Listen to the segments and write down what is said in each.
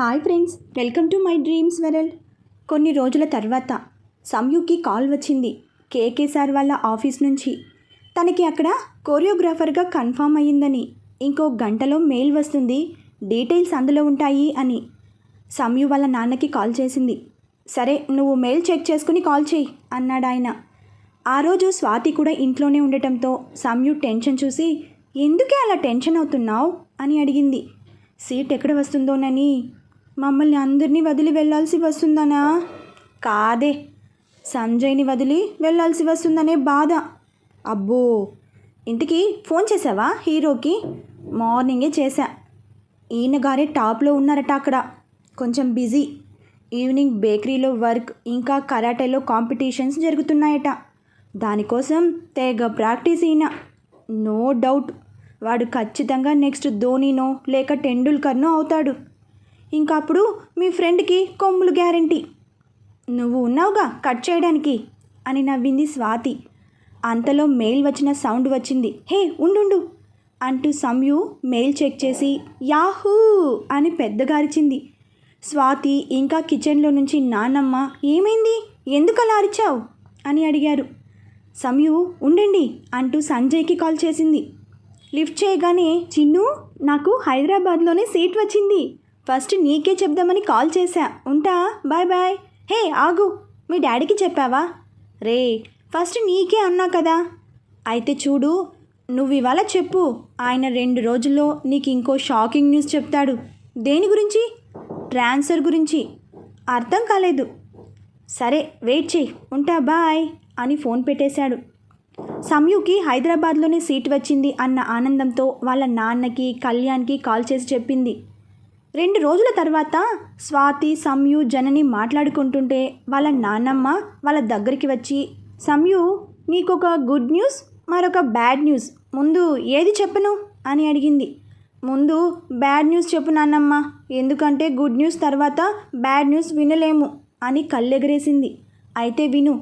Hi friends welcome to my dreams world. కొన్ని రోజుల తర్వాత సంయుకి కాల్ వచ్చింది కేకే సార్ వాళ్ళ ఆఫీస్ నుంచి. తనకి అక్కడ కోరియోగ్రాఫర్గా కన్ఫామ్ అయ్యిందని ఇంకో గంటలో మెయిల్ వస్తుంది డీటెయిల్స్ అందులో ఉంటాయి అని. సంయు వాళ్ళ నాన్నకి కాల్ చేసింది. సరే నువ్వు మెయిల్ చెక్ చేసుకుని కాల్ చేయి అన్నాడు ఆయన. ఆ రోజు స్వాతి కూడా ఇంట్లోనే ఉండటంతో సంయు టెన్షన్ చూసి ఎందుకే అలా టెన్షన్ అవుతున్నావు? అని అడిగింది. సీట్ ఎక్కడ వస్తుందోనని మమ్మల్ని అందరినీ వదిలి వెళ్ళాల్సి వస్తుందనా? కాదే. సంజయ్ని వదిలి వెళ్ళాల్సి వస్తుందనే బాధ. అబ్బో. ఇంటికి ఫోన్ చేసావా హీరోకి? మార్నింగే చేశా. ఈయన గారే టాప్లో ఉన్నారట అక్కడ. కొంచెం బిజీ. ఈవినింగ్ బేకరీలో వర్క్ ఇంకా కరాటేలో కాంపిటీషన్స్ జరుగుతున్నాయట. దానికోసం తెగ ప్రాక్టీస్ ఈయన. No doubt. వాడు ఖచ్చితంగా నెక్స్ట్ ధోనినో లేక టెండూల్కర్నో అవుతాడు. ఇంకా అప్పుడు మీ ఫ్రెండ్కి కొమ్ములు గ్యారంటీ. నువ్వు ఉన్నావుగా కట్ చేయడానికి అని నవ్వింది స్వాతి. అంతలో మెయిల్ వచ్చిన సౌండ్ వచ్చింది. హే ఉండు అంటూ సంయు మెయిల్ చెక్ చేసి యాహూ అని పెద్దగా అరిచింది స్వాతి ఇంకా కిచెన్లో నుంచి నాన్నమ్మ ఏమైంది? ఎందుకు అలా అరిచావు? అని అడిగారు. సంయు ఉండండి అంటూ సంజయ్కి కాల్ చేసింది. లిఫ్ట్ చేయగానే చిన్ను నాకు హైదరాబాద్లోనే సీట్ వచ్చింది. ఫస్ట్ నీకే చెప్దామని కాల్ చేశా. ఉంటా? Bye bye. హే ఆగు. మీ డాడీకి చెప్పావా? రే ఫస్ట్ నీకే అన్నా కదా. అయితే చూడు నువ్వు ఇవాళ చెప్పు. ఆయన రెండు రోజుల్లో నీకు ఇంకో షాకింగ్ న్యూస్ చెప్తాడు. దేని గురించి? ట్రాన్స్ఫర్ గురించి. అర్థం కాలేదు. సరే వెయిట్ చేయి ఉంటా బాయ్ అని ఫోన్ పెట్టేశాడు. సంయుకి హైదరాబాద్లోనే సీట్ వచ్చింది అన్న ఆనందంతో వాళ్ళ నాన్నకి కళ్యాణ్కి కాల్ చేసి చెప్పింది. రెండు రోజుల తర్వాత స్వాతి సంయు జనని మాట్లాడుకుంటుంటే వాళ్ళ నాన్నమ్మ వాళ్ళ దగ్గరికి వచ్చి సంయు నీకొక గుడ్ న్యూస్ మరొక బ్యాడ్ న్యూస్ ముందు ఏది చెప్పను? అని అడిగింది. ముందు బ్యాడ్ న్యూస్ చెప్పు నాన్నమ్మ ఎందుకంటే గుడ్ న్యూస్ తర్వాత బ్యాడ్ న్యూస్ వినలేము అని కళ్ళెగరేసింది. అయితే విను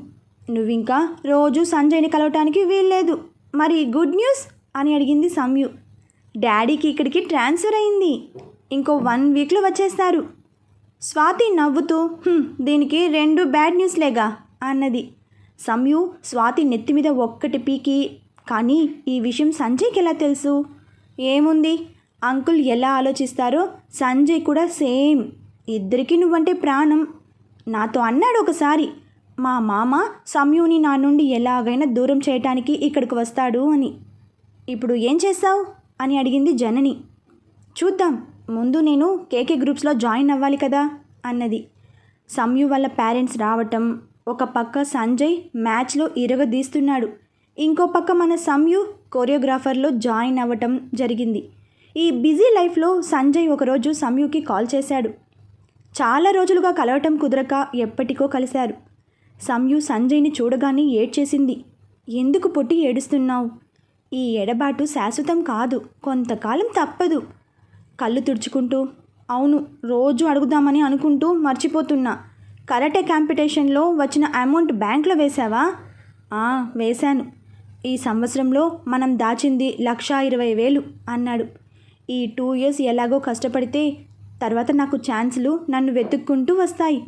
నువ్వింకా రోజు సంజయ్ని కలవటానికి వీల్లేదు. మరి గుడ్ న్యూస్? అని అడిగింది సంయు డాడీకి ఇక్కడికి ట్రాన్స్ఫర్ అయింది. ఇంకో వన్ వీక్లో వచ్చేస్తారు. స్వాతి నవ్వుతూ దీనికి రెండు బ్యాడ్ న్యూస్లేగా అన్నది. సమయు స్వాతి నెత్తి మీద ఒక్కటి పీకి కానీ ఈ విషయం సంజయ్కి ఎలా తెలుసు? ఏముంది? అంకుల్ ఎలా ఆలోచిస్తారో సంజయ్ కూడా సేమ్. ఇద్దరికి నువ్వంటే ప్రాణం. నాతో అన్నాడు ఒకసారి మా మామ సమయుని నా నుండి ఎలాగైనా దూరం చేయటానికి ఇక్కడికి వస్తాడు అని. ఇప్పుడు ఏం చేస్తావు? అని అడిగింది జనని. చూద్దాం. ముందు నేను కేకే గ్రూప్స్లో జాయిన్ అవ్వాలి కదా అన్నది. సంయు వాళ్ళ పేరెంట్స్ రావటం ఒక పక్క సంజయ్ మ్యాచ్లో ఇరగదీస్తున్నాడు. ఇంకో పక్క మన సంయు కొరియోగ్రాఫర్లో జాయిన్ అవ్వటం జరిగింది. ఈ బిజీ లైఫ్లో సంజయ్ ఒకరోజు సంయుకి కాల్ చేశాడు. చాలా రోజులుగా కలవటం కుదరక ఎప్పటికో కలిశారు. సంయు సంజయ్ని చూడగానే ఏడ్చేసింది. ఎందుకు పుట్టి ఏడుస్తున్నావు? ఈ ఎడబాటు శాశ్వతం కాదు. కొంతకాలం తప్పదు. కళ్ళు తుడుచుకుంటూ అవును రోజు అడుగుదామని అనుకుంటూ మర్చిపోతున్నా. కరాటే కాంపిటీషన్లో వచ్చిన అమౌంట్ బ్యాంక్లో వేశావా? "ఆ, వేశాను. ఈ సంవత్సరంలో మనం దాచింది లక్షా ఇరవై వేలు అన్నాడు. ఈ టూ ఇయర్స్ ఎలాగో కష్టపడితే తర్వాత నాకు ఛాన్సులు నన్ను వెతుక్కుంటూ వస్తాయి.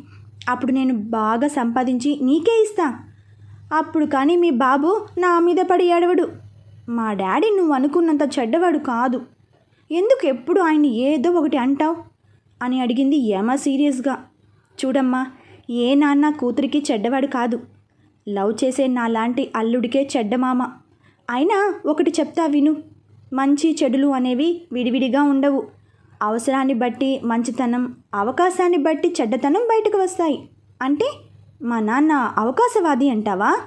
అప్పుడు నేను బాగా సంపాదించి నీకే ఇస్తా. అప్పుడు కానీ మీ బాబు నా మీద పడి ఏడవడు. మా డాడీ నువ్వు అనుకున్నంత చెడ్డవాడు కాదు. ఎందుకు ఎప్పుడు ఆయన ఏదో ఒకటి అంటావు? అని అడిగింది యమ సీరియస్గా. చూడమ్మా ఏ నాన్న కూతురికి చెడ్డవాడు కాదు. లవ్ చేసే నాలాంటి అల్లుడికే చెడ్డమామ. అయినా ఒకటి చెప్తా విను. మంచి చెడులు అనేవి విడివిడిగా ఉండవు. అవసరాన్ని బట్టి మంచితనం అవకాశాన్ని బట్టి చెడ్డతనం బయటకు వస్తాయి. అంటే మా నాన్న అవకాశవాది అంటావా?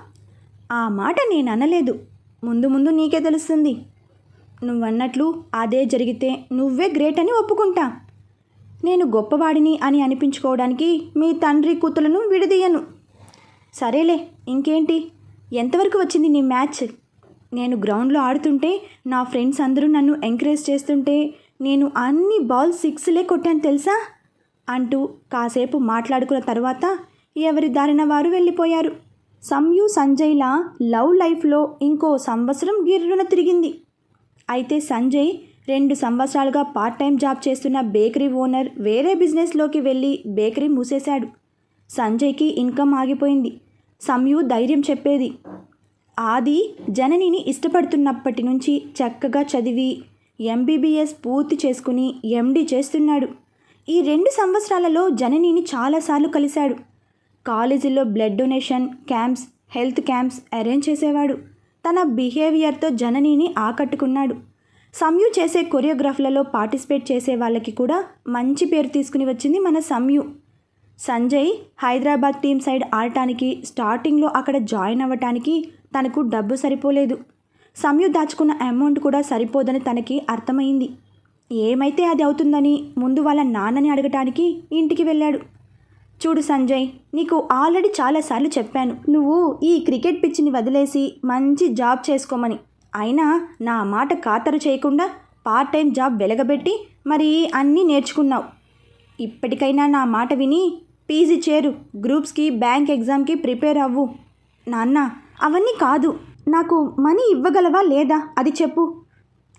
ఆ మాట నేను అనలేదు. ముందు ముందు నీకే తెలుస్తుంది. నువ్వన్నట్లు అదే జరిగితే నువ్వే గ్రేట్ అని ఒప్పుకుంటా. నేను గొప్పవాడిని అని అనిపించుకోవడానికి మీ తండ్రి కూతులను విడదీయను. సరేలే ఇంకేంటి? ఎంతవరకు వచ్చింది నీ మ్యాచ్? నేను గ్రౌండ్లో ఆడుతుంటే నా ఫ్రెండ్స్ అందరూ నన్ను ఎంకరేజ్ చేస్తుంటే నేను అన్ని బాల్ సిక్స్లే కొట్టాను తెలుసా? అంటూ కాసేపు మాట్లాడుకున్న తర్వాత ఎవరి దారిన వారు వెళ్ళిపోయారు. సంయు సంజయ్ల లవ్ లైఫ్లో ఇంకో సంవత్సరం గిర్రున తిరిగింది. అయితే సంజయ్ రెండు సంవత్సరాలుగా పార్ట్ టైం జాబ్ చేస్తున్న బేకరీ ఓనర్ వేరే బిజినెస్లోకి వెళ్ళి బేకరీ మూసేశాడు. సంజయ్కి ఇన్కమ్ ఆగిపోయింది. సంయు ధైర్యం చెప్పేది. ఆది జననిని ఇష్టపడుతున్నప్పటి నుంచి చక్కగా చదివి ఎంబీబీఎస్ పూర్తి చేసుకుని ఎండి చేస్తున్నాడు. ఈ రెండు సంవత్సరాలలో జననిని చాలాసార్లు కలిశాడు. కాలేజీలో blood donation camps health camps arrange చేసేవాడు. తన బిహేవియర్తో జననిని ఆకట్టుకున్నాడు. సంయు చేసే కొరియోగ్రాఫ్లలో పార్టిసిపేట్ చేసే వాళ్ళకి కూడా మంచి పేరు తీసుకుని వచ్చింది మన సంయు సంజయ్ హైదరాబాద్ టీం సైడ్ ఆడటానికి స్టార్టింగ్లో అక్కడ జాయిన్ అవ్వటానికి తనకు డబ్బు సరిపోలేదు. సంయు దాచుకున్న అమౌంట్ కూడా సరిపోదని తనకి అర్థమైంది. ఏమైతే అది అవుతుందని ముందు వాళ్ళ నాన్నని అడగటానికి ఇంటికి వెళ్ళాడు. చూడు సంజయ్ నీకు ఆల్రెడీ చాలాసార్లు చెప్పాను. నువ్వు ఈ క్రికెట్ పిచ్చిని వదిలేసి మంచి జాబ్ చేసుకోమని. అయినా నా మాట ఖాతరు చేయకుండా పార్ట్ టైం జాబ్ వెలగబెట్టి మరి అన్నీ నేర్చుకున్నావు. ఇప్పటికైనా నా మాట విని పీజీ చేరు. గ్రూప్స్కి బ్యాంక్ ఎగ్జామ్కి ప్రిపేర్ అవ్వు. నాన్న అవన్నీ కాదు. నాకు మనీ ఇవ్వగలవా లేదా? అది చెప్పు.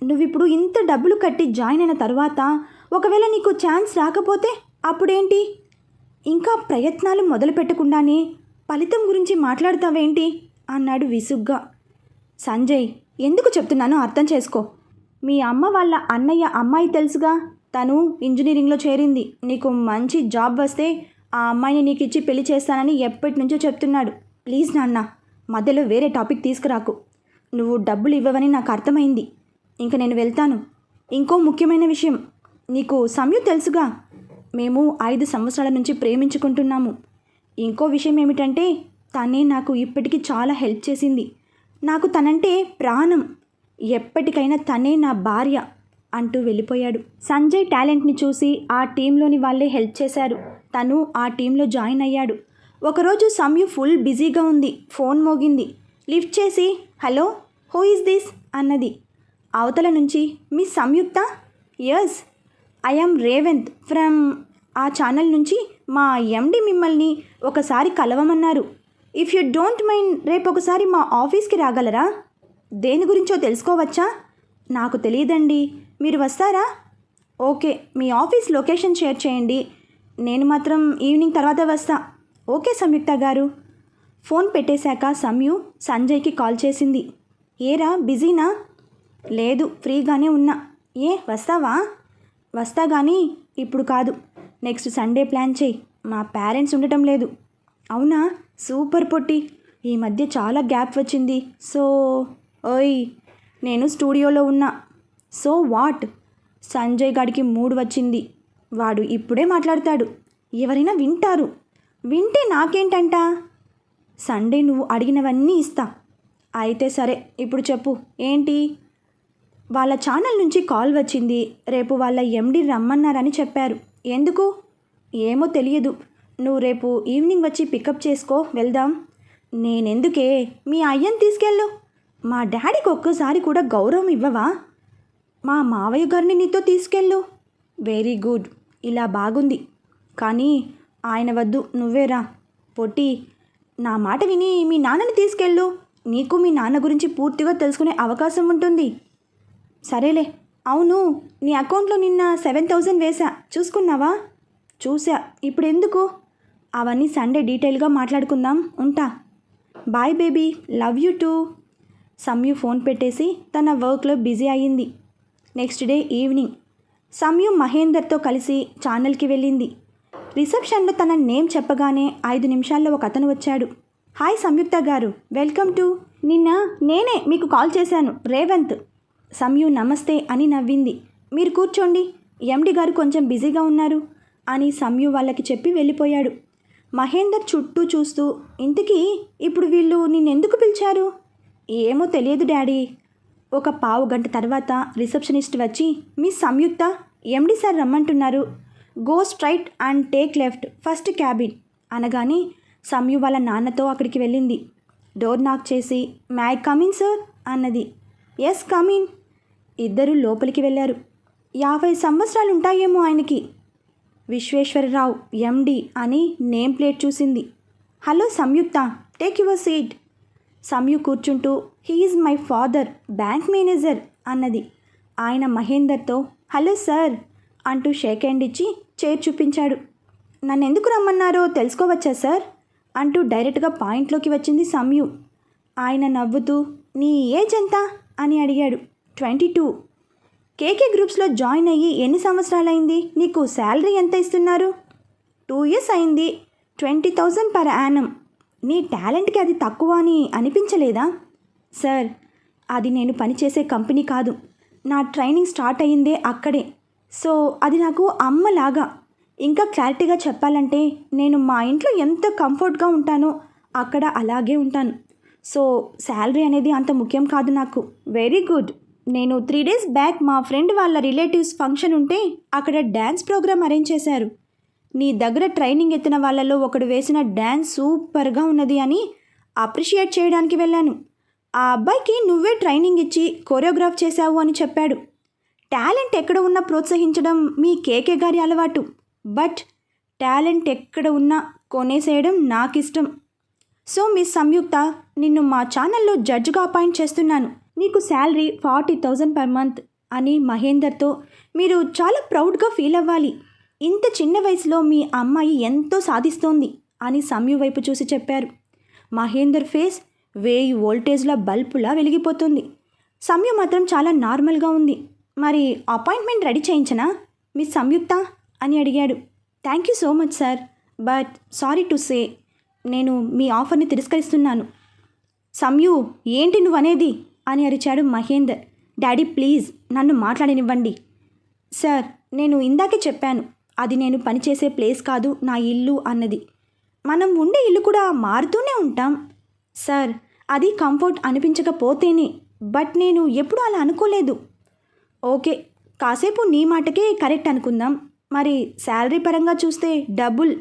నువ్విప్పుడు ఇంత డబ్బులు కట్టి జాయిన్ అయిన తర్వాత ఒకవేళ నీకు ఛాన్స్ రాకపోతే అప్పుడేంటి? ఇంకా ప్రయత్నాలు మొదలుపెట్టకుండానే ఫలితం గురించి మాట్లాడతావేంటి? అన్నాడు విసుగ్గా. సంజయ్ ఎందుకు చెప్తున్నానో అర్థం చేసుకో. మీ అమ్మ వాళ్ళ అన్నయ్య అమ్మాయి తెలుసుగా? తను ఇంజనీరింగ్లో చేరింది. నీకు మంచి జాబ్ వస్తే ఆ అమ్మాయిని నీకు ఇచ్చి పెళ్ళి చేస్తానని ఎప్పటి నుంచో చెప్తున్నాడు. ప్లీజ్ నాన్న మధ్యలో వేరే టాపిక్ తీసుకురాకు. నువ్వు డబ్బులు ఇవ్వవని నాకు అర్థమైంది. ఇంక నేను వెళ్తాను. ఇంకో ముఖ్యమైన విషయం నీకు సమయం తెలుసుగా? మేము ఐదు సంవత్సరాల నుంచి ప్రేమించుకుంటున్నాము. ఇంకో విషయం ఏమిటంటే తనే నాకు ఇప్పటికీ చాలా హెల్ప్ చేసింది. నాకు తనంటే ప్రాణం. ఎప్పటికైనా తనే నా భార్య అంటూ వెళ్ళిపోయాడు. సంజయ్ టాలెంట్ని చూసి ఆ టీంలోని వాళ్ళే హెల్ప్ చేశారు. తను ఆ టీంలో జాయిన్ అయ్యాడు. ఒకరోజు సమ్యు ఫుల్ బిజీగా ఉంది. ఫోన్ మోగింది. లిఫ్ట్ చేసి హలో హూ ఇస్ దిస్? అన్నది. అవతల నుంచి మీ Samyuktha? Yes I'm Revanth from ఆ ఛానల్ నుంచి మా ఎండి మిమ్మల్ని ఒకసారి కలవమన్నారు. ఇఫ్ యూ డోంట్ మైండ్ రేపు ఒకసారి మా ఆఫీస్కి రాగలరా? దేని గురించో తెలుసుకోవచ్చా? నాకు తెలియదండి. మీరు వస్తారా? ఓకే మీ ఆఫీస్ లొకేషన్ షేర్ చేయండి. నేను మాత్రం ఈవినింగ్ తర్వాత వస్తా. ఓకే సంయుక్త గారు. ఫోన్ పెట్టేశాక సంయు సంజయ్కి కాల్ చేసింది. ఏరా బిజీనా? లేదు ఫ్రీగానే ఉన్నా. ఏ వస్తావా? వస్తా కానీ ఇప్పుడు కాదు. నెక్స్ట్ సండే ప్లాన్ చేయి. మా పేరెంట్స్ ఉండటం లేదు. అవునా? సూపర్ పొట్టి. ఈ మధ్య చాలా గ్యాప్ వచ్చింది. సో ఓయ్ నేను స్టూడియోలో ఉన్నా. So what? సంజయ్ గాడికి మూడు వచ్చింది. వాడు ఇప్పుడే మాట్లాడతాడు. ఎవరైనా వింటారు. వింటే నాకేంటంట? సండే నువ్వు అడిగినవన్నీ ఇస్తా. అయితే సరే ఇప్పుడు చెప్పు. ఏంటి? వాళ్ళ ఛానల్ నుంచి కాల్ వచ్చింది. రేపు వాళ్ళ ఎండి రమ్మన్నారని చెప్పారు. ఎందుకు? ఏమో తెలియదు. నువ్వు రేపు ఈవినింగ్ వచ్చి పికప్ చేసుకో వెళ్దాం. నేనెందుకే? మీ అయ్యని తీసుకెళ్ళు. మా డాడీకి ఒక్కసారి కూడా గౌరవం ఇవ్వవా? మా మావయ్య గారిని నీతో తీసుకెళ్ళు. Very good. ఇలా బాగుంది. కానీ ఆయన వద్దు నువ్వేరా పొట్టి నా మాట విని మీ నాన్నని తీసుకెళ్ళు. నీకు మీ నాన్న గురించి పూర్తిగా తెలుసుకునే అవకాశం ఉంటుంది. సరేలే. అవును నీ అకౌంట్లో నిన్న సెవెన్ థౌజండ్ వేసా చూసుకున్నావా? చూసా ఇప్పుడు ఎందుకు అవన్నీ సండే డీటెయిల్గా మాట్లాడుకుందాం. ఉంటా. Bye baby. Love you too. Samyu phone పెట్టేసి తన వర్క్లో బిజీ అయ్యింది. Next day evening. సమ్యు మహేందర్తో కలిసి ఛానల్కి వెళ్ళింది. రిసెప్షన్లో తన నేమ్ చెప్పగానే ఐదు నిమిషాల్లో ఒక అతను వచ్చాడు. హాయ్ సంయుక్త గారు. వెల్కమ్ టు నిన్న నేనే మీకు కాల్ చేశాను. రేవంత్. సంయు నమస్తే అని నవ్వింది. మీరు కూర్చోండి. ఎండి గారు కొంచెం బిజీగా ఉన్నారు అని సంయు వాళ్ళకి చెప్పి వెళ్ళిపోయాడు. మహేందర్ చుట్టూ చూస్తూ ఇంతకీ ఇప్పుడు వీళ్ళు నిన్నెందుకు పిలిచారు? ఏమో తెలియదు డాడీ. ఒక పావు గంట తర్వాత రిసెప్షనిస్ట్ వచ్చి మీ సంయుక్త ఎండి సార్ రమ్మంటున్నారు. Go straight and take left first cabin అనగానే సంయు వాళ్ళ నాన్నతో అక్కడికి వెళ్ళింది. డోర్ నాక్ చేసి మ్యాయ్ కమిన్ సార్ అన్నది. ఎస్ కమిన్ ఇద్దరు లోపలికి వెళ్ళారు. యాభై సంవత్సరాలు ఉంటాయేమో ఆయనకి. విశ్వేశ్వరరావు ఎండి అని నేమ్ ప్లేట్ చూసింది. Hello Samyuktha take your seat. Samyu కూర్చుంటూ he's my father bank manager అన్నది. ఆయన మహేందర్తో హలో సార్ అంటూ షేక్ హ్యాండ్ ఇచ్చి చైర్ చూపించాడు. నన్ను ఎందుకు రమ్మన్నారో తెలుసుకోవచ్చా సార్? అంటూ డైరెక్ట్గా పాయింట్లోకి వచ్చింది సంయు. ఆయన నవ్వుతూ నీ ఏజ్ ఎంత? అని అడిగాడు. Twenty two. కేకే గ్రూప్స్లో జాయిన్ అయ్యి ఎన్ని సంవత్సరాలైంది? నీకు శాలరీ ఎంత ఇస్తున్నారు? టూ ఇయర్స్ అయింది. Twenty thousand per annum. నీ టాలెంట్కి అది తక్కువ అని అనిపించలేదా? సార్ అది నేను పనిచేసే కంపెనీ కాదు. నా ట్రైనింగ్ స్టార్ట్ అయ్యిందే అక్కడే. సో అది నాకు అమ్మలాగా. ఇంకా క్లారిటీగా చెప్పాలంటే నేను మా ఇంట్లో ఎంత కంఫర్ట్గా ఉంటానో అక్కడ అలాగే ఉంటాను. సో శాలరీ అనేది అంత ముఖ్యం కాదు నాకు. Very good. నేను త్రీ డేస్ బ్యాక్ మా ఫ్రెండ్ వాళ్ళ రిలేటివ్స్ ఫంక్షన్ ఉంటే అక్కడ డ్యాన్స్ ప్రోగ్రామ్ అరేంజ్ చేశారు. నీ దగ్గర ట్రైనింగ్ ఎత్తిన వాళ్ళలో ఒకడు వేసిన డ్యాన్స్ సూపర్గా ఉన్నది అని అప్రిషియేట్ చేయడానికి వెళ్ళాను. ఆ అబ్బాయికి నువ్వే ట్రైనింగ్ ఇచ్చి కొరియోగ్రాఫ్ చేశావు అని చెప్పాడు. టాలెంట్ ఎక్కడ ఉన్నా ప్రోత్సహించడం మీ కేకే గారి అలవాటు. బట్ టాలెంట్ ఎక్కడ ఉన్నా కొనేసేయడం నాకు ఇష్టం సో మిస్ సంయుక్త నిన్ను మా ఛానల్లో జడ్జ్గా అపాయింట్ చేస్తున్నాను. నీకు salary forty thousand per month అని మహేందర్తో మీరు చాలా ప్రౌడ్గా ఫీల్ అవ్వాలి. ఇంత చిన్న వయసులో మీ అమ్మాయి ఎంతో సాధిస్తోంది అని సంయు వైపు చూసి చెప్పారు. మహేందర్ ఫేస్ వేయి వోల్టేజ్ల బల్బులా వెలిగిపోతుంది. సమ్యు మాత్రం చాలా నార్మల్గా ఉంది. మరి అపాయింట్మెంట్ రెడీ చేయించనా? మిస్ సంయుక్త అని అడిగాడు. Thank you so much sir but sorry to say నేను మీ ఆఫర్ని తిరస్కరిస్తున్నాను. సంయు ఏంటి నువ్వు అనేది అని అరిచాడు మహేందర్. డాడీ ప్లీజ్ నన్ను మాట్లాడనివ్వండి. సార్ నేను ఇందాకే చెప్పాను అది నేను పనిచేసే ప్లేస్ కాదు నా ఇల్లు అన్నది. మనం ఉండే ఇల్లు కూడా మారుతూనే ఉంటాం. సార్ అది కంఫర్ట్ అనిపించకపోతేనే బట్ నేను ఎప్పుడూ అలా అనుకోలేదు. ఓకే కాసేపు నీ మాటకే కరెక్ట్ అనుకుందాం. మరి శాలరీ పరంగా చూస్తే డబుల్.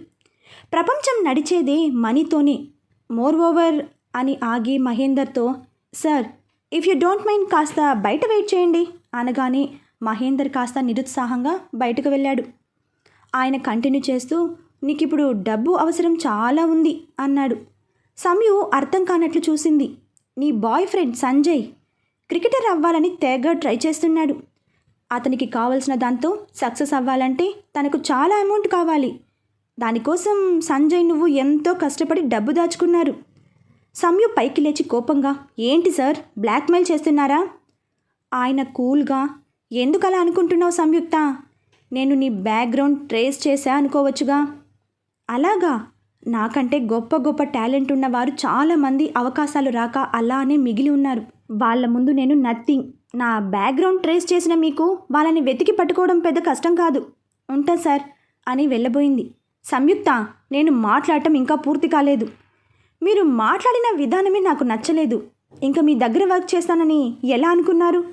ప్రపంచం నడిచేదే మనీతోనే. మోర్ ఓవర్ అని ఆగి మహేందర్తో sir if you don't mind కాస్త బయట వెయిట్ చేయండి. అనగానే మహేందర్ కాస్త నిరుత్సాహంగా బయటకు వెళ్ళాడు. ఆయన కంటిన్యూ చేస్తూ నీకు ఇప్పుడు డబ్బు అవసరం చాలా ఉంది అన్నాడు. సమయు అర్థం కానట్లు చూసింది. నీ బాయ్ ఫ్రెండ్ సంజయ్ క్రికెటర్ అవ్వాలని తెగ ట్రై చేస్తున్నాడు. అతనికి కావలసిన దాంతో సక్సెస్ అవ్వాలంటే తనకు చాలా అమౌంట్ కావాలి. దానికోసం సంజయ్ నువ్వు ఎంతో కష్టపడి డబ్బు దాచుకున్నారు. సంయు పైకి లేచి కోపంగా ఏంటి సార్? బ్లాక్మెయిల్ చేస్తున్నారా? ఆయన కూల్గా ఎందుకు అలా అనుకుంటున్నావు సంయుక్త? నేను నీ బ్యాక్గ్రౌండ్ ట్రేస్ చేశా అనుకోవచ్చుగా. అలాగా? నాకంటే గొప్ప గొప్ప టాలెంట్ ఉన్నవారు చాలామంది అవకాశాలు రాక అలానే మిగిలి ఉన్నారు. వాళ్ళ ముందు నేను నథింగ్. నా బ్యాక్గ్రౌండ్ ట్రేస్ చేసిన మీకు వాళ్ళని వెతికి పట్టుకోవడం పెద్ద కష్టం కాదు. ఉంటా సార్ అని వెళ్ళబోయింది. సంయుక్త నేను మాట్లాడటం ఇంకా పూర్తి కాలేదు. మీరు మాట్లాడిన విధానమే నాకు నచ్చలేదు. ఇంకా మీ దగ్గర వర్క్ చేస్తానని ఎలా అనుకున్నారు?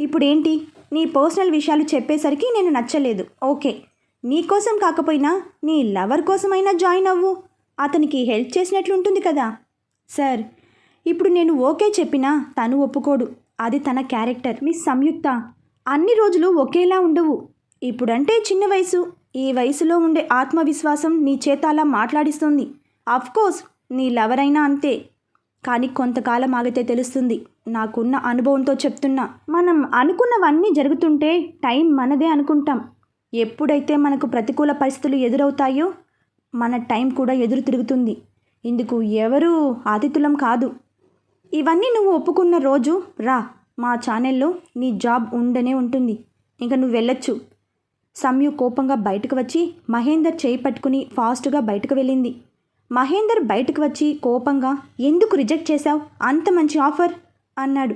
ఇప్పుడేంటి? నీ పర్సనల్ విషయాలు చెప్పేసరికి నేను నచ్చలేదు. ఓకే. నీకోసం కాకపోయినా నీ లవర్ కోసమైనా జాయిన్ అవ్వు. అతనికి హెల్ప్ చేసినట్లుంటుంది కదా. సార్ ఇప్పుడు నేను ఓకే చెప్పినా తను ఒప్పుకోడు. అది తన క్యారెక్టర్. మీ సంయుక్త. అన్ని రోజులు ఒకేలా ఉండవు. ఇప్పుడంటే చిన్న వయసు. ఈ వయసులో ఉండే ఆత్మవిశ్వాసం నీ చేత అలా మాట్లాడిస్తుంది. కోర్స్ నీ లవర్ అంతే. కానీ కొంతకాలం ఆగితే తెలుస్తుంది నాకున్న అనుభవంతో చెప్తున్నా. మనం అనుకున్నవన్నీ జరుగుతుంటే టైం మనదే అనుకుంటాం. ఎప్పుడైతే మనకు ప్రతికూల పరిస్థితులు ఎదురవుతాయో మన టైం కూడా ఎదురు తిరుగుతుంది. ఇందుకు ఎవరూ ఆతిథులం కాదు. ఇవన్నీ నువ్వు ఒప్పుకున్న రోజు రా మా ఛానల్లో నీ జాబ్ ఉండనే ఉంటుంది. ఇంకా నువ్వు వెళ్ళొచ్చు. సమ్యు కోపంగా బయటకు వచ్చి మహేందర్ చేయి పట్టుకుని ఫాస్ట్గా బయటకు వెళ్ళింది. మహేందర్ బయటకు వచ్చి కోపంగా ఎందుకు రిజెక్ట్ చేశావు? అంత మంచి ఆఫర్ అన్నాడు.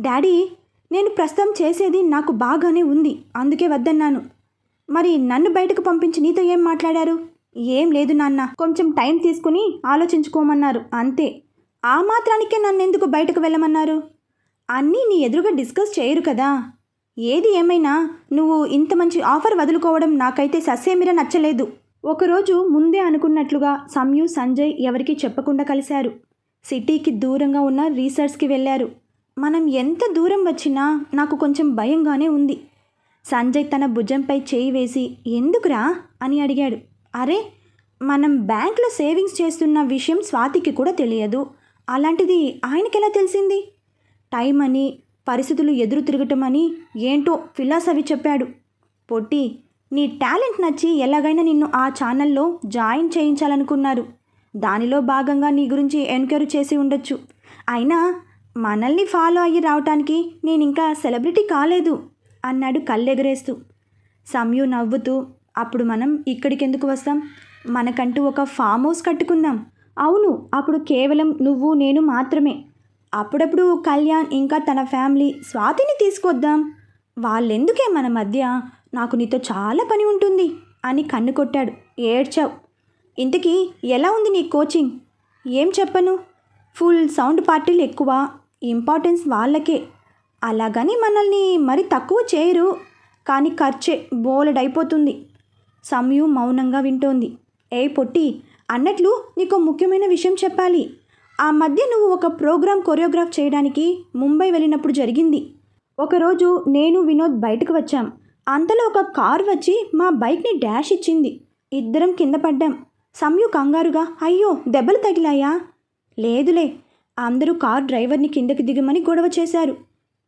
డాడీ నేను ప్రస్తుతం చేసేది నాకు బాగానే ఉంది అందుకే వద్దన్నాను. మరి నన్ను బయటకు పంపించి నీతో ఏం మాట్లాడారు? ఏం లేదు నాన్న కొంచెం టైం తీసుకుని ఆలోచించుకోమన్నారు అంతే. ఆ మాత్రానికే నన్ను ఎందుకు బయటకు వెళ్ళమన్నారు? అన్నీ నీ ఎదురుగా డిస్కస్ చేయరు కదా. ఏది ఏమైనా నువ్వు ఇంత మంచి ఆఫర్ వదులుకోవడం నాకైతే ససేమిరా నచ్చలేదు. ఒకరోజు ముందే అనుకున్నట్లుగా సంయు సంజయ్ ఎవరికీ చెప్పకుండా కలిశారు. సిటీకి దూరంగా ఉన్న రీసెర్చ్కి వెళ్ళారు. మనం ఎంత దూరం వచ్చినా నాకు కొంచెం భయంగానే ఉంది. సంజయ్ తన భుజంపై చేయి వేసి ఎందుకురా? అని అడిగాడు. అరే మనం బ్యాంక్లో సేవింగ్స్ చేస్తున్న విషయం స్వాతికి కూడా తెలియదు. అలాంటిది ఆయనకెలా తెలిసింది? టైం అని పరిస్థితులు ఎదురు తిరగటం అని ఏంటో ఫిలాసఫీ చెప్పాడు. పొట్టి నీ టాలెంట్ నచ్చి ఎలాగైనా నిన్ను ఆ ఛానల్లో జాయిన్ చేయించాలనుకున్నారు. దానిలో భాగంగా నీ గురించి ఎన్క్వైరీ చేసి ఉండొచ్చు. అయినా మనల్ని ఫాలో అయ్యి రావటానికి నేను ఇంకా సెలబ్రిటీ కాలేదు అన్నాడు కళ్ళెగరేస్తూ. సంయు నవ్వుతూ అప్పుడు మనం ఇక్కడికి ఎందుకు వస్తాం? మనకంటూ ఒక ఫామ్ హౌస్ కట్టుకుందాం. అవును అప్పుడు కేవలం నువ్వు నేను మాత్రమే. అప్పుడప్పుడు కళ్యాణ్ ఇంకా తన ఫ్యామిలీ స్వాతిని తీసుకొద్దాం. వాళ్ళెందుకే మన మధ్య నాకు నీతో చాలా పని ఉంటుంది అని కన్ను కొట్టాడు. ఏడ్చావు. ఇంతకీ ఎలా ఉంది నీ కోచింగ్? ఏం చెప్పను? ఫుల్ సౌండ్ పార్టీలు ఎక్కువ ఇంపార్టెన్స్ వాళ్ళకే. అలాగని మనల్ని మరి తక్కువ చేయరు కానీ ఖర్చే బోలెడైపోతుంది. సమయు మౌనంగా వింటోంది. ఏ పొట్టి అన్నట్లు నీకు ముఖ్యమైన విషయం చెప్పాలి. ఆ మధ్య నువ్వు ఒక ప్రోగ్రామ్ కొరియోగ్రాఫ్ చేయడానికి ముంబై వెళ్ళినప్పుడు జరిగింది. ఒకరోజు నేను వినోద్ బయటకు వచ్చాం. అంతలో ఒక కార్ వచ్చి మా బైక్ని డాష్ ఇచ్చింది. ఇద్దరం కింద పడ్డాం. సమ్యు కంగారుగా అయ్యో దెబ్బలు తగిలాయా? లేదులే. అందరూ కార్ డ్రైవర్ని కిందకి దిగమని గొడవ చేశారు.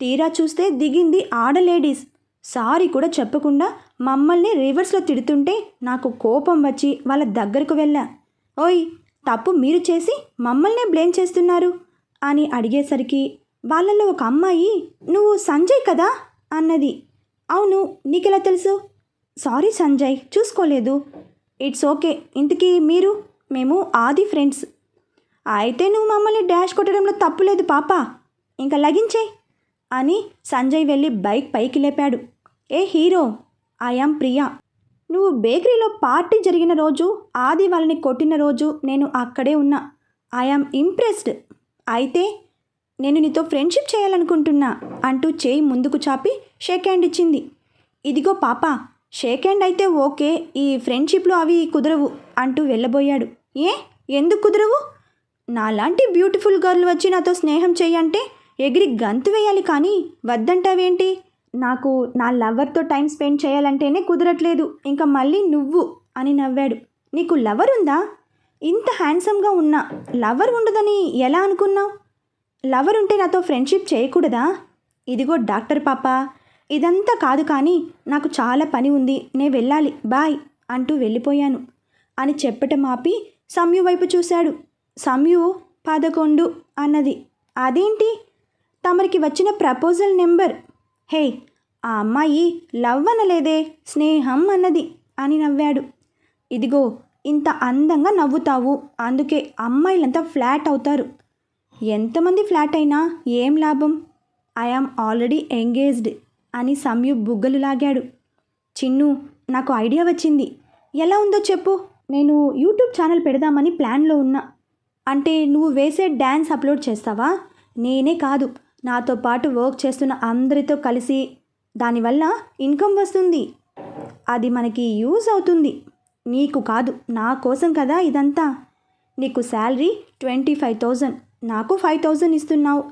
తీరా చూస్తే దిగింది ఆడ లేడీస్. సారీ కూడా చెప్పకుండా మమ్మల్ని రివర్స్లో తిడుతుంటే నాకు కోపం వచ్చి వాళ్ళ దగ్గరకు వెళ్ళా. ఓయ్ తప్పు మీరు చేసి మమ్మల్నే బ్లేమ్ చేస్తున్నారు? అని అడిగేసరికి వాళ్ళలో ఒక అమ్మాయి నువ్వు సంజయ్ కదా? అన్నది. అవును నీకెలా తెలుసు? సారీ సంజయ్ చూసుకోలేదు. ఇట్స్ ఓకే ఇంతకీ మీరు? మేము ఆది ఫ్రెండ్స్. అయితే నువ్వు మమ్మల్ని డాష్ కొట్టడంలో తప్పులేదు పాప. ఇంకా లగించేయ్ అని సంజయ్ వెళ్ళి బైక్ పైకి లేపాడు. Hey hero? ఐఆమ్ ప్రియా. నువ్వు బేకరీలో పార్టీ జరిగిన రోజు ఆది వాళ్ళని కొట్టిన రోజు నేను అక్కడే ఉన్నా. I'm impressed. అయితే నేను నీతో ఫ్రెండ్షిప్ చేయాలనుకుంటున్నా అంటూ చేయి ముందుకు చాపి షేక్ హ్యాండ్ ఇచ్చింది. ఇదిగో పాప షేక్ హ్యాండ్ అయితే ఓకే ఈ ఫ్రెండ్షిప్లు అవి కుదరవు అంటూ వెళ్ళబోయాడు. ఏ? ఎందుకు కుదరవు? నాలాంటి బ్యూటిఫుల్ గర్ల్ వచ్చి నాతో స్నేహం చేయంటే ఎగిరి గంతు వేయాలి కానీ వద్దంటావేంటి? నాకు నా లవర్తో టైం స్పెండ్ చేయాలంటేనే కుదరట్లేదు ఇంకా మళ్ళీ నువ్వు అని నవ్వాడు. నీకు లవర్ ఉందా? ఇంత హ్యాండ్సమ్గా ఉన్నా లవర్ ఉండదని ఎలా అనుకున్నావు? లవర్ ఉంటే నాతో ఫ్రెండ్షిప్ చేయకూడదా? ఇదిగో డాక్టర్ పాప ఇదంతా కాదు కానీ నాకు చాలా పని ఉంది నేను వెళ్ళాలి బాయ్ అంటూ వెళ్ళిపోయాను. అని చెప్పటం ఆపి సంయు వైపు చూశాడు. సమ్యు పదకొండు అన్నది. అదేంటి? తమరికి వచ్చిన ప్రపోజల్ నెంబర్. హే ఆ అమ్మాయి లవ్ అనలేదే స్నేహం అన్నది అని నవ్వాడు. ఇదిగో ఇంత అందంగా నవ్వుతావు అందుకే అమ్మాయిలంతా ఫ్లాట్ అవుతారు. ఎంతమంది ఫ్లాట్ అయినా ఏం లాభం? ఐఆమ్ ఆల్రెడీ ఎంగేజ్డ్ అని సంయు బుగ్గలు లాగాడు చిన్ను నాకు ఐడియా వచ్చింది. ఎలా ఉందో చెప్పు. నేను యూట్యూబ్ ఛానల్ పెడదామని ప్లాన్లో ఉన్నా. అంటే నువ్వు వేసే డ్యాన్స్ అప్లోడ్ చేస్తావా? నేనే కాదు. నాతో పాటు వర్క్ చేస్తున్న అందరితో కలిసి దానివల్ల ఇన్కమ్ వస్తుంది. అది మనకి యూజ్ అవుతుంది. నీకు కాదు నా కోసం కదా ఇదంతా. నీకు శాలరీ ట్వంటీ ఫైవ్ థౌజండ్. నాకు ఫైవ్ థౌజండ్ ఇస్తున్నావు.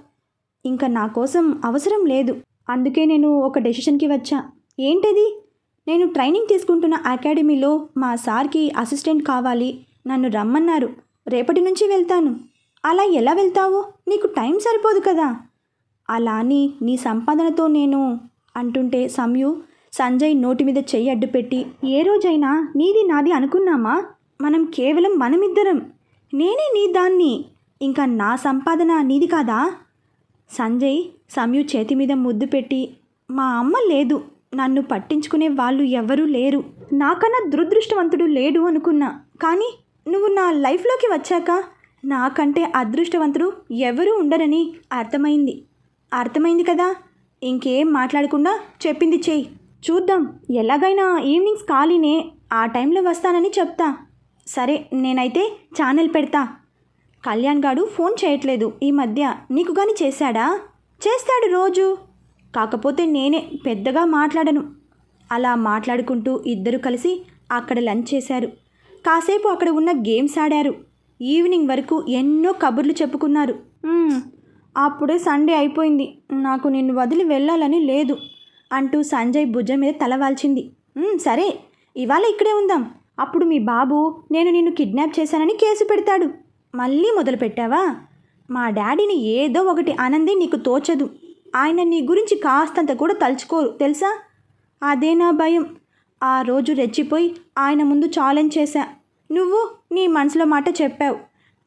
ఇంకా నా కోసం అవసరం లేదు. అందుకే నేను ఒక డెసిషన్కి వచ్చా. ఏంటది? నేను ట్రైనింగ్ తీసుకుంటున్న అకాడమీలో మా సార్కి అసిస్టెంట్ కావాలి. నన్ను రమ్మన్నారు. రేపటి నుంచి వెళ్తాను. అలా ఎలా వెళ్తావో? నీకు టైం సరిపోదు కదా. అలా అని నీ సంపాదనతో నేను అంటుంటే సంయు సంజయ్ నోటి మీద చెయ్యి అడ్డుపెట్టి ఏ రోజైనా నీది నాది అనుకున్నామా? మనం కేవలం మనమిద్దరం. నేనే నీ దాన్ని. ఇంకా నా సంపాదన నీది కాదా? సంజయ్ సంయు చేతి మీద ముద్దు పెట్టి మా అమ్మ లేదు. నన్ను పట్టించుకునే వాళ్ళు ఎవరూ లేరు. నాకన్నా దురదృష్టవంతుడు లేడు అనుకున్నా. కానీ నువ్వు నా లైఫ్లోకి వచ్చాక నాకంటే అదృష్టవంతుడు ఎవరూ ఉండరని అర్థమైంది. అర్థమైంది కదా? ఇంకేం మాట్లాడకుండా చెప్పింది చేయి. చూద్దాం ఎలాగైనా ఈవినింగ్స్ ఖాళీనే ఆ టైంలో వస్తానని చెప్తా. సరే నేనైతే ఛానల్ పెడతా. కళ్యాణ్ గాడు ఫోన్ చేయట్లేదు. ఈ మధ్య నీకు కానీ చేశాడా? చేస్తాడు రోజు. కాకపోతే నేనే పెద్దగా మాట్లాడను. అలా మాట్లాడుకుంటూ ఇద్దరు కలిసి అక్కడ లంచ్ చేశారు. కాసేపు అక్కడ ఉన్న గేమ్స్ ఆడారు. ఈవినింగ్ వరకు ఎన్నో కబుర్లు చెప్పుకున్నారు. "మ్మ్, అప్పుడే సండే అయిపోయింది. నాకు నిన్ను వదిలి వెళ్ళాలని లేదు అంటూ సంజయ్ భుజం మీద తలవాల్చింది "మ్మ్, సరే ఇవాళ ఇక్కడే ఉందాం. అప్పుడు మీ బాబు నేను నిన్ను కిడ్నాప్ చేశానని కేసు పెడతాడు. మళ్ళీ మొదలు పెట్టావా మా డాడీని ఏదో ఒకటి ఆనంది నీకు తోచదు. ఆయన నీ గురించి కాస్తంత కూడా తలుచుకోరు తెలుసా? అదే నా భయం. ఆ రోజు రెచ్చిపోయి ఆయన ముందు ఛాలెంజ్ చేశా. నువ్వు నీ మనసులో మాట చెప్పావు.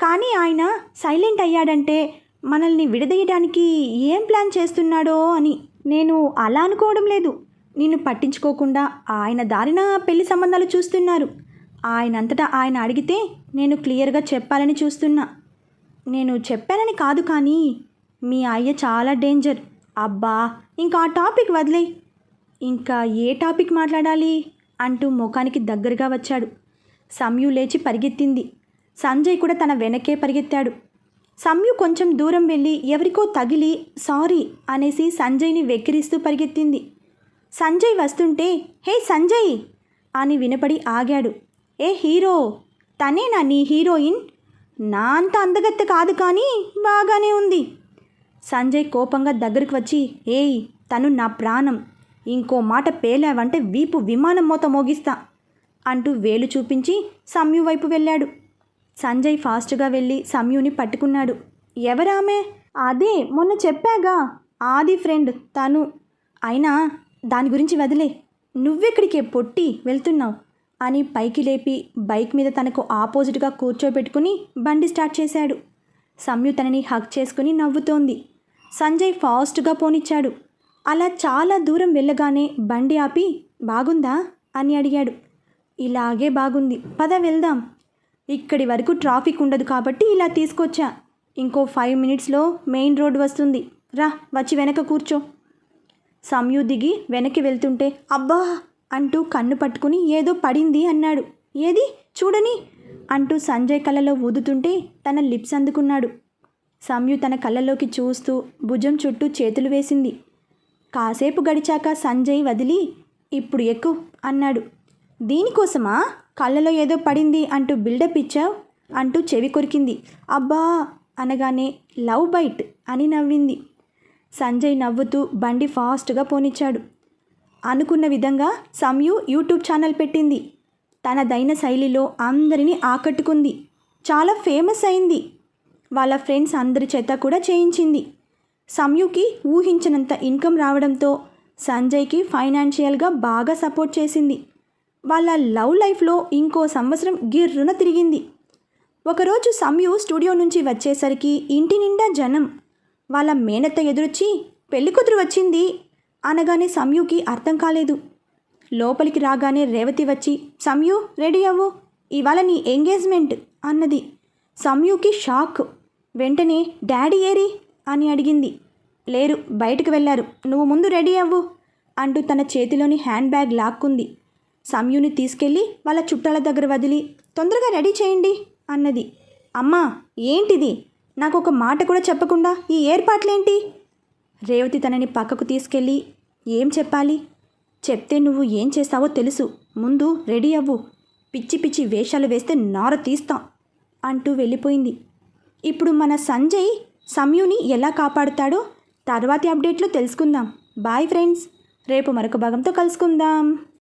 కానీ ఆయన సైలెంట్ అయ్యాడంటే మనల్ని విడదీయడానికి ఏం ప్లాన్ చేస్తున్నాడో అని. నేను అలా అనుకోవడం లేదు. నిన్ను పట్టించుకోకుండా ఆయన దారిన పెళ్ళి సంబంధాలు చూస్తున్నారు. ఆయనంతటా ఆయన అడిగితే నేను క్లియర్గా చెప్పాలని చూస్తున్నా. నేను చెప్పానని కాదు కానీ మీ అయ్య చాలా డేంజర్. అబ్బా! ఇంకా ఆ టాపిక్ వదిలే ఇంకా ఏ టాపిక్ మాట్లాడాలి? అంటూ ముఖానికి దగ్గరగా వచ్చాడు. సంయు లేచి పరిగెత్తింది. సంజయ్ కూడా తన వెనకే పరిగెత్తాడు. సంయు కొంచెం దూరం వెళ్ళి ఎవరికో తగిలి సారీ అనేసి సంజయ్ని వెక్కిరిస్తూ పరిగెత్తింది. సంజయ్ వస్తుంటే హే సంజయ్! అని వినపడి ఆగాడు. Hey hero? తనేనా నీ హీరోయిన్? నా అంత అందగత్తె కాదు కానీ బాగానే ఉంది. సంజయ్ కోపంగా దగ్గరికి వచ్చి ఏయ్ తను నా ప్రాణం. ఇంకో మాట పేలావంటే వీపు విమానం మూత మోగిస్తా అంటూ వేలు చూపించి సమ్యు వైపు వెళ్ళాడు. సంజయ్ ఫాస్ట్గా వెళ్ళి సమ్యుని పట్టుకున్నాడు. ఎవరామె? అదే మొన్న చెప్పాగా ఆది ఫ్రెండ్ తను. అయినా దాని గురించి వదిలే. నువ్వెక్కడికే పొట్టి వెళ్తున్నావు? అని పైకి లేపి బైక్ మీద తనకు ఆపోజిట్గా కూర్చోబెట్టుకుని బండి స్టార్ట్ చేశాడు. సమ్యు తనని హక్ చేసుకుని నవ్వుతోంది. సంజయ్ ఫాస్ట్గా పోనిచ్చాడు. అలా చాలా దూరం వెళ్ళగానే బండి ఆపి బాగుందా? అని అడిగాడు. ఇలాగే బాగుంది. పద వెళ్దాం. ఇక్కడి వరకు ట్రాఫిక్ ఉండదు కాబట్టి ఇలా తీసుకొచ్చా. ఇంకో ఫైవ్ మినిట్స్లో మెయిన్ రోడ్ వస్తుంది. రా వచ్చి వెనక కూర్చో. సంయు దిగి వెనక్కి వెళ్తుంటే అబ్బా! అంటూ కన్ను పట్టుకుని ఏదో పడింది అన్నాడు. ఏది? చూడని? అంటూ సంజయ్ కళ్ళలో ఊదుతుంటే తన లిప్స్ అందుకున్నాడు. సంయు తన కళ్ళలోకి చూస్తూ భుజం చుట్టూ చేతులు వేసింది. కాసేపు గడిచాక సంజయ్ వదిలి ఇప్పుడు ఎక్కు అన్నాడు. దీనికోసమా? కళ్ళలో ఏదో పడింది అంటూ బిల్డప్ ఇచ్చావు? అంటూ చెవి కొరికింది. అబ్బా అనగానే లవ్ బైట్ అని నవ్వింది. సంజయ్ నవ్వుతూ బండి ఫాస్ట్గా పోనిచ్చాడు. అనుకున్న విధంగా సంయు యూట్యూబ్ ఛానల్ పెట్టింది. తనదైన శైలిలో అందరినీ ఆకట్టుకుంది. చాలా ఫేమస్ అయింది. వాళ్ళ ఫ్రెండ్స్ అందరి చేత కూడా చేయించింది. సంయుకి ఊహించినంత ఇన్కమ్ రావడంతో సంజయ్కి ఫైనాన్షియల్గా బాగా సపోర్ట్ చేసింది. వాళ్ళ లవ్ లైఫ్లో ఇంకో సంవత్సరం గిర్రున తిరిగింది. ఒకరోజు సంయు స్టూడియో నుంచి వచ్చేసరికి ఇంటి నిండా జనం. వాళ్ళ మేనత్త ఎదురొచ్చి పెళ్ళికూతురు వచ్చింది. అనగానే సంయుకి అర్థం కాలేదు. లోపలికి రాగానే రేవతి వచ్చి సంయు రెడీ అవ్వు. ఇవాళ నీ ఎంగేజ్మెంట్ అన్నది. సంయుకి షాక్. వెంటనే డాడీ ఏరి? అని అడిగింది. లేరు బయటకు వెళ్ళారు. నువ్వు ముందు రెడీ అవ్వు అంటూ తన చేతిలోని హ్యాండ్ బ్యాగ్ లాక్కుంది. సంయుని తీసుకెళ్ళి వాళ్ళ చుట్టాల దగ్గర వదిలి తొందరగా రెడీ చేయండి అన్నది. అమ్మా ఏంటిది? నాకు ఒక మాట కూడా చెప్పకుండా ఈ ఏర్పాట్లేంటి? రేవతి తనని పక్కకు తీసుకెళ్ళి ఏం చెప్పాలి? చెప్తే నువ్వు ఏం చేస్తావో తెలుసు. ముందు రెడీ అవ్వు. పిచ్చి పిచ్చి వేషాలు వేస్తే నార తీస్తాం అంటూ వెళ్ళిపోయింది. ఇప్పుడు మన సంజయ్ సమయుని ఎలా కాపాడుతాడో తర్వాతి అప్డేట్లో తెలుసుకుందాం. బాయ్ ఫ్రెండ్స్ రేపు మరొక భాగంతో కలుసుకుందాం.